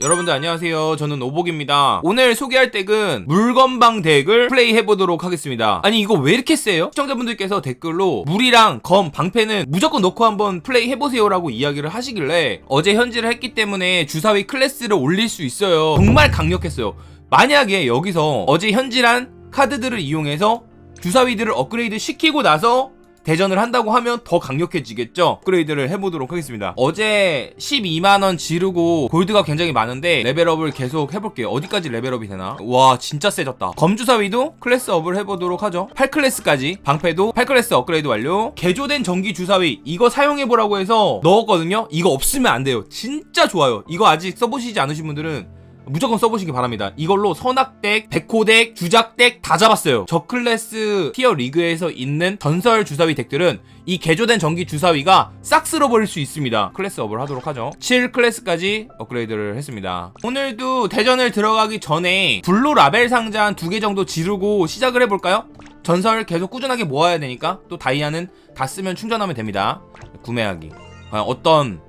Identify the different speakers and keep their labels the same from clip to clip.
Speaker 1: 여러분들 안녕하세요. 저는 오복입니다. 오늘 소개할 덱은 물건방 덱을 플레이 해보도록 하겠습니다. 아니 이거 왜 이렇게 세요? 시청자분들께서 댓글로 물이랑 검, 방패는 무조건 넣고 한번 플레이 해보세요 라고 이야기를 하시길래 어제 현질을 했기 때문에 주사위 클래스를 올릴 수 있어요. 정말 강력했어요. 만약에 여기서 어제 현질한 카드들을 이용해서 주사위들을 업그레이드 시키고 나서 대전을 한다고 하면 더 강력해지겠죠? 업그레이드를 해보도록 하겠습니다. 어제 12만원 지르고 골드가 굉장히 많은데 레벨업을 계속 해볼게요. 어디까지 레벨업이 되나? 와 진짜 세졌다. 검주사위도 클래스업을 해보도록 하죠. 8클래스까지 방패도 8클래스 업그레이드 완료. 개조된 전기 주사위 이거 사용해보라고 해서 넣었거든요. 이거 없으면 안 돼요. 진짜 좋아요. 이거 아직 써보시지 않으신 분들은 무조건 써보시기 바랍니다. 이걸로 선악덱, 백호덱, 주작덱 다 잡았어요. 저 클래스 티어 리그에서 있는 전설 주사위 덱들은 이 개조된 전기 주사위가 싹 쓸어버릴 수 있습니다. 클래스 업을 하도록 하죠. 7 클래스까지 업그레이드를 했습니다. 오늘도 대전을 들어가기 전에 블루 라벨 상자 한 두 개 정도 지르고 시작을 해볼까요? 전설 계속 꾸준하게 모아야 되니까 또 다이아는 다 쓰면 충전하면 됩니다. 구매하기. 과연 어떤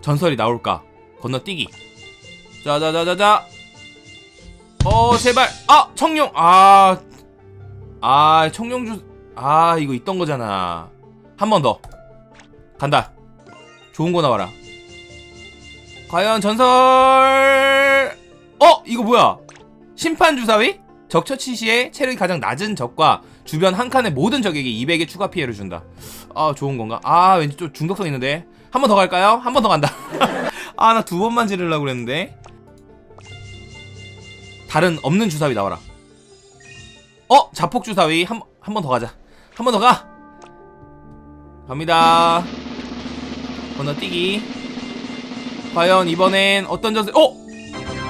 Speaker 1: 전설이 나올까? 건너뛰기. 자자자자자. 어 제발. 아 청룡. 아아 청룡주. 아 이거 있던 거잖아. 한 번 더. 간다. 좋은 거 나와라. 과연 전설. 어 이거 뭐야? 심판 주사위? 적처치 시에 체력이 가장 낮은 적과 주변 한 칸의 모든 적에게 200의 추가 피해를 준다. 아 좋은 건가? 아 왠지 좀 중독성 있는데. 한 번 더 갈까요? 한 번 더 간다. 아 나 두 번만 지르려고 그랬는데 다른 없는 주사위 나와라. 어? 자폭 주사위 한 한 번 더 가자. 한 번 더 가. 갑니다. 건너뛰기. 과연 이번엔 어떤 전설? 어?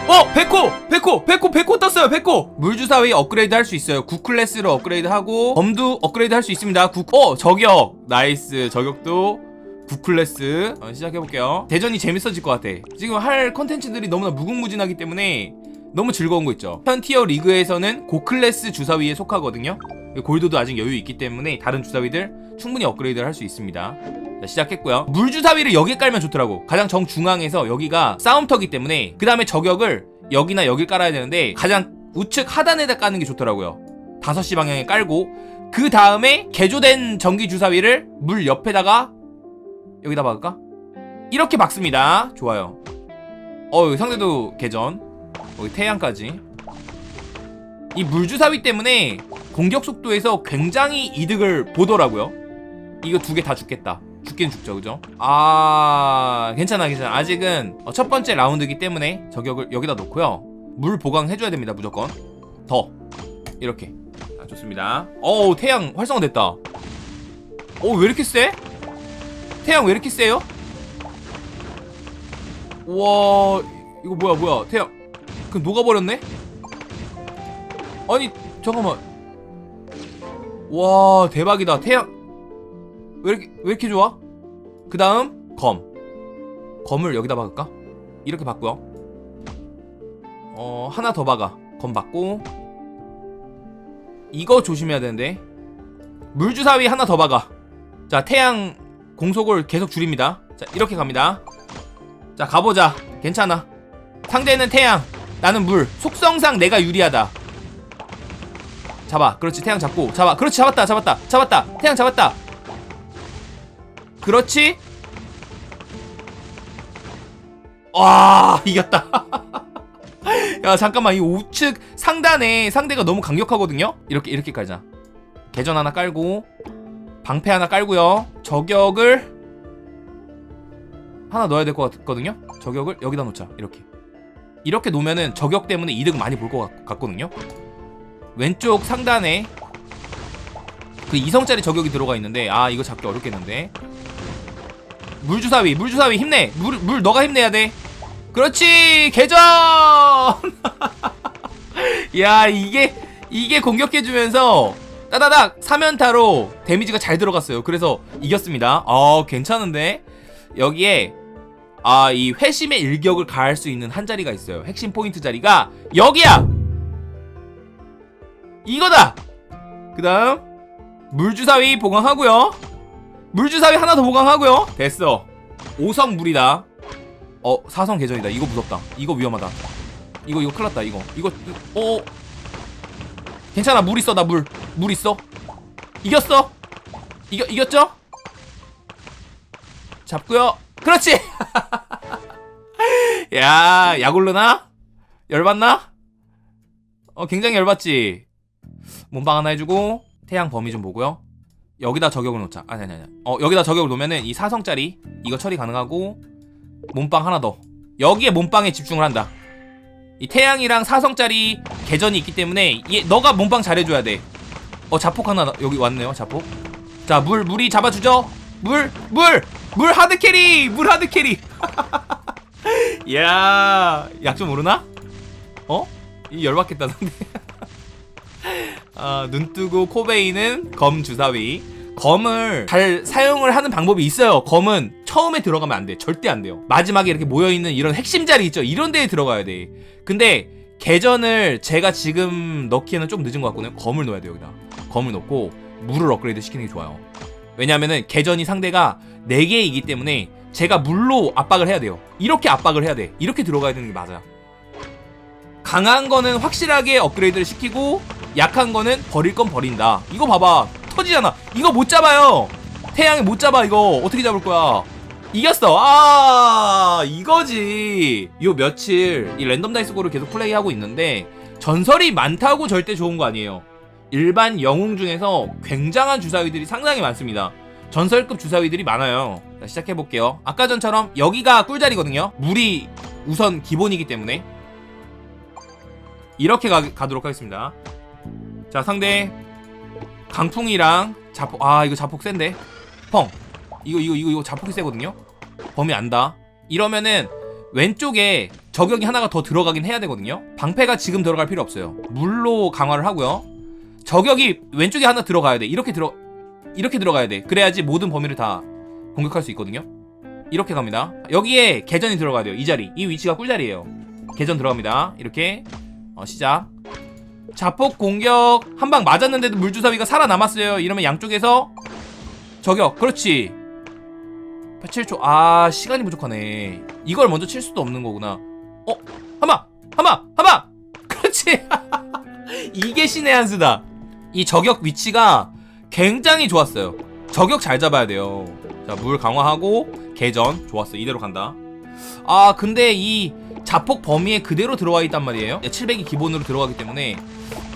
Speaker 1: 어! 백호! 백호! 백호! 백호 떴어요! 백호! 물주사위 업그레이드 할 수 있어요. 9클래스로 업그레이드 하고 검도 업그레이드 할 수 있습니다. 9... 어! 저격! 나이스. 저격도 9클래스 어, 시작해볼게요. 대전이 재밌어질 것 같아. 지금 할 컨텐츠들이 너무나 무궁무진하기 때문에 너무 즐거운 거 있죠. 현 티어 리그에서는 고클래스 주사위에 속하거든요. 골드도 아직 여유 있기 때문에 다른 주사위들 충분히 업그레이드를 할 수 있습니다. 자, 시작했고요. 물 주사위를 여기에 깔면 좋더라고. 가장 정중앙에서 여기가 싸움터기 때문에 그 다음에 저격을 여기나 여길 깔아야 되는데 가장 우측 하단에다 까는 게 좋더라고요. 5시 방향에 깔고 그 다음에 개조된 전기 주사위를 물 옆에다가 여기다 박을까? 이렇게 박습니다. 좋아요. 어, 상대도 개전. 여기 태양까지. 이 물주사위 때문에 공격 속도에서 굉장히 이득을 보더라고요. 이거 두 개 다 죽겠다. 죽긴 죽죠 그죠? 아 괜찮아 괜찮아. 아직은 어, 첫 번째 라운드이기 때문에 저격을 여기다 놓고요. 물 보강해줘야 됩니다 무조건. 더. 이렇게. 아, 좋습니다. 어우 태양 활성화됐다. 어 왜 이렇게 세? 태양 왜 이렇게 세요? 우와 이거 뭐야 뭐야. 태양 그 녹아버렸네? 아니 잠깐만. 와 대박이다. 태양. 왜 이렇게 왜 이렇게 좋아? 그 다음 검. 검을 여기다 박을까? 이렇게 박고요 어 하나 더 박아. 검 박고. 이거 조심해야 되는데. 물주사위 하나 더 박아. 자 태양 공속을 계속 줄입니다. 자 이렇게 갑니다. 자 가보자. 괜찮아. 상대는 태양 나는 물. 속성상 내가 유리하다. 잡아. 그렇지. 태양 잡고. 잡아. 그렇지. 잡았다. 잡았다. 잡았다. 태양 잡았다. 그렇지. 와, 이겼다. 야, 잠깐만. 이 우측 상단에 상대가 너무 강력하거든요? 이렇게, 이렇게 깔자. 개전 하나 깔고, 방패 하나 깔고요. 저격을 하나 넣어야 될 것 같거든요? 저격을 여기다 놓자. 이렇게. 이렇게 놓으면은 저격 때문에 이득 많이 볼 것 같거든요. 왼쪽 상단에 그 이성짜리 저격이 들어가 있는데 아 이거 잡기 어렵겠는데. 물주사위 물주사위 힘내! 물, 물 너가 힘내야 돼! 그렇지! 개전! 야 이게 이게 공격해주면서 따다닥 3연타로 데미지가 잘 들어갔어요. 그래서 이겼습니다. 어 괜찮은데? 여기에 아, 이 회심의 일격을 가할 수 있는 한 자리가 있어요. 핵심 포인트 자리가 여기야! 이거다! 그 다음, 물주사위 보강하고요. 물주사위 하나 더 보강하고요. 됐어. 5성 물이다. 어 사성 계전이다. 이거 무섭다. 이거 위험하다. 이거 이거 큰일 났다 이거. 이거 이- 어. 괜찮아. 물 있어 나 물. 물 있어. 이겼어? 이겨 이겼죠? 잡고요. 그렇지 야 야굴르나? 열받나? 어 굉장히 열받지. 몸빵 하나 해주고 태양 범위 좀 보고요. 여기다 저격을 놓자. 아니 아니 아니. 어 여기다 저격을 놓으면은 이 사성짜리 이거 처리 가능하고 몸빵 하나 더. 여기에 몸빵에 집중을 한다. 이 태양이랑 사성짜리 계전이 있기 때문에 얘 너가 몸빵 잘해줘야 돼 어 자폭 하나 나- 여기 왔네요 자폭. 자물 물이 잡아주죠? 물 물! 물 하드 캐리! 물 하드 캐리! 이 야 약 좀 오르나 어? 이 열받겠다 상대 아, 눈 뜨고 코 베이는 검 주사위. 검을 잘 사용을 하는 방법이 있어요. 검은 처음에 들어가면 안 돼. 절대 안 돼요. 마지막에 이렇게 모여있는 이런 핵심 자리 있죠. 이런 데에 들어가야 돼. 근데 계전을 제가 지금 넣기에는 좀 늦은 것 같거든요. 검을 넣어야 돼요, 여기다. 검을 넣고 물을 업그레이드 시키는 게 좋아요. 왜냐면은 계전이 상대가 4개이기 때문에 제가 물로 압박을 해야 돼요. 이렇게 압박을 해야 돼. 이렇게 들어가야 되는 게 맞아. 강한 거는 확실하게 업그레이드를 시키고 약한 거는 버릴 건 버린다. 이거 봐봐. 터지잖아. 이거 못 잡아요. 태양이 못 잡아 이거. 어떻게 잡을 거야? 이겼어. 아, 이거지. 요 며칠 이 랜덤 다이스 고를 계속 플레이하고 있는데 전설이 많다고 절대 좋은 거 아니에요. 일반 영웅 중에서 굉장한 주사위들이 상당히 많습니다. 전설급 주사위들이 많아요. 자, 시작해 볼게요. 아까 전처럼 여기가 꿀자리거든요. 물이 우선 기본이기 때문에 이렇게 가, 가도록 하겠습니다. 자 상대 강풍이랑 자폭 아 이거 자폭 센데 펑 이거 이거 이거 이거 자폭이 세거든요. 범위 안다. 이러면은 왼쪽에 저격이 하나가 더 들어가긴 해야 되거든요. 방패가 지금 들어갈 필요 없어요. 물로 강화를 하고요. 저격이 왼쪽에 하나 들어가야 돼. 이렇게 들어 이렇게 들어가야 돼. 그래야지 모든 범위를 다 공격할 수 있거든요. 이렇게 갑니다. 여기에 계전이 들어가야 돼요. 이 자리. 이 위치가 꿀자리예요. 계전 들어갑니다. 이렇게 어, 시작. 자폭 공격 한 방 맞았는데도 물주사위가 살아남았어요. 이러면 양쪽에서 저격. 그렇지. 7초. 아 시간이 부족하네. 이걸 먼저 칠 수도 없는 거구나. 어? 한방! 한방! 한방! 그렇지. 이게 신의 한 수다. 이 저격 위치가 굉장히 좋았어요. 저격 잘 잡아야 돼요. 자, 물 강화하고 개전 좋았어. 이대로 간다. 아, 근데 이 자폭 범위에 그대로 들어와 있단 말이에요. 700이 기본으로 들어가기 때문에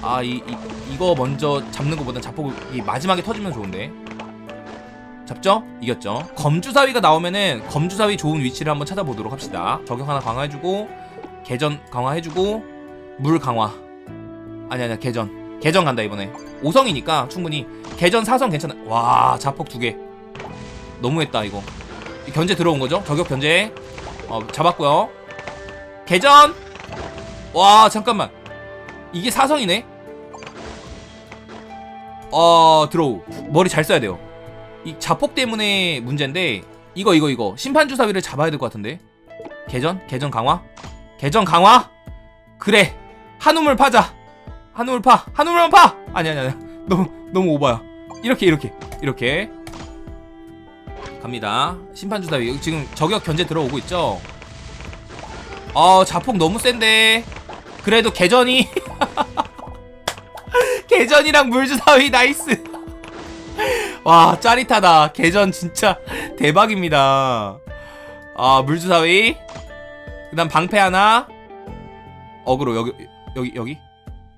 Speaker 1: 아, 이, 이 이거 먼저 잡는 것보다 자폭이 마지막에 터지면 좋은데. 잡죠? 이겼죠. 검주사위가 나오면은 검주사위 좋은 위치를 한번 찾아보도록 합시다. 저격 하나 강화해주고 개전 강화해주고 물 강화. 아니 아니야 개전. 개전 간다 이번에. 5성이니까 충분히 개전 4성 괜찮아. 와 자폭 두 개. 너무했다 이거. 견제 들어온 거죠? 저격 견제. 어 잡았고요. 개전. 와 잠깐만. 이게 4성이네. 어 들어오. 머리 잘 써야 돼요. 이 자폭 때문에 문제인데 이거 이거 이거 심판 주사위를 잡아야 될 것 같은데. 개전 개전 강화. 개전 강화. 그래. 한우물 파자. 한우물 파. 한우물만 파. 아니 아니 아니. 너무 너무 오바야. 이렇게 이렇게 이렇게 갑니다. 심판 주사위 지금 저격 견제 들어오고 있죠. 어 자폭 너무 센데. 그래도 개전이 개전이랑 물주사위 나이스. 와 짜릿하다. 개전 진짜 대박입니다. 아 물주사위. 그 다음 방패 하나. 어그로 여기 여기 여기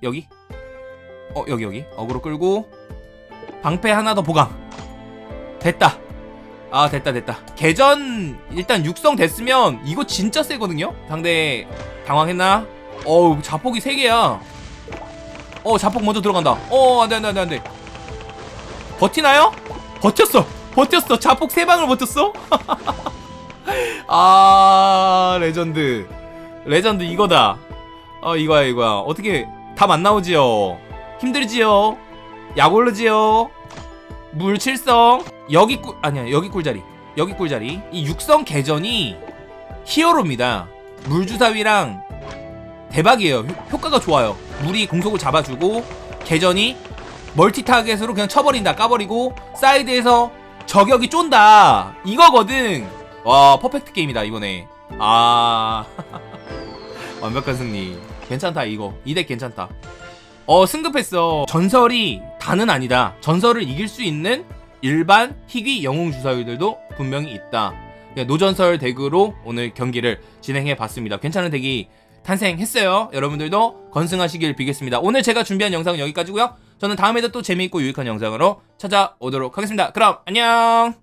Speaker 1: 여기. 어 여기 여기 어그로 끌고 방패 하나 더 보강. 됐다. 아 됐다 됐다. 개전 일단 육성 됐으면 이거 진짜 세거든요. 상대 당황했나? 어우 자폭이 3개야 어 자폭 먼저 들어간다 어 안돼 안돼 안돼 안돼 버티나요? 버텼어 버텼어 자폭 3방을 버텼어? 아 레전드 레전드 이거다 어 이거야 이거야 어떻게 답 안 나오지요 힘들지요 약올르지요 물 7성 여기 꿀 아니야 여기 꿀자리 여기 꿀자리 이 육성 계전이 히어로입니다 물주사위랑 대박이에요. 효- 효과가 좋아요. 물이 공속을 잡아주고 계전이 멀티 타겟으로 그냥 쳐버린다, 까버리고 사이드에서 저격이 쫀다. 이거거든. 와 퍼펙트 게임이다 이번에. 아 완벽한 승리 괜찮다 이거. 이 덱 괜찮다. 어 승급했어. 전설이 다는 아니다. 전설을 이길 수 있는 일반 희귀 영웅 주사위들도 분명히 있다. 그냥 노전설 덱으로 오늘 경기를 진행해 봤습니다. 괜찮은 덱이 탄생했어요. 여러분들도 건승하시길 비겠습니다. 오늘 제가 준비한 영상은 여기까지고요. 저는 다음에도 또 재미있고 유익한 영상으로 찾아오도록 하겠습니다. 그럼 안녕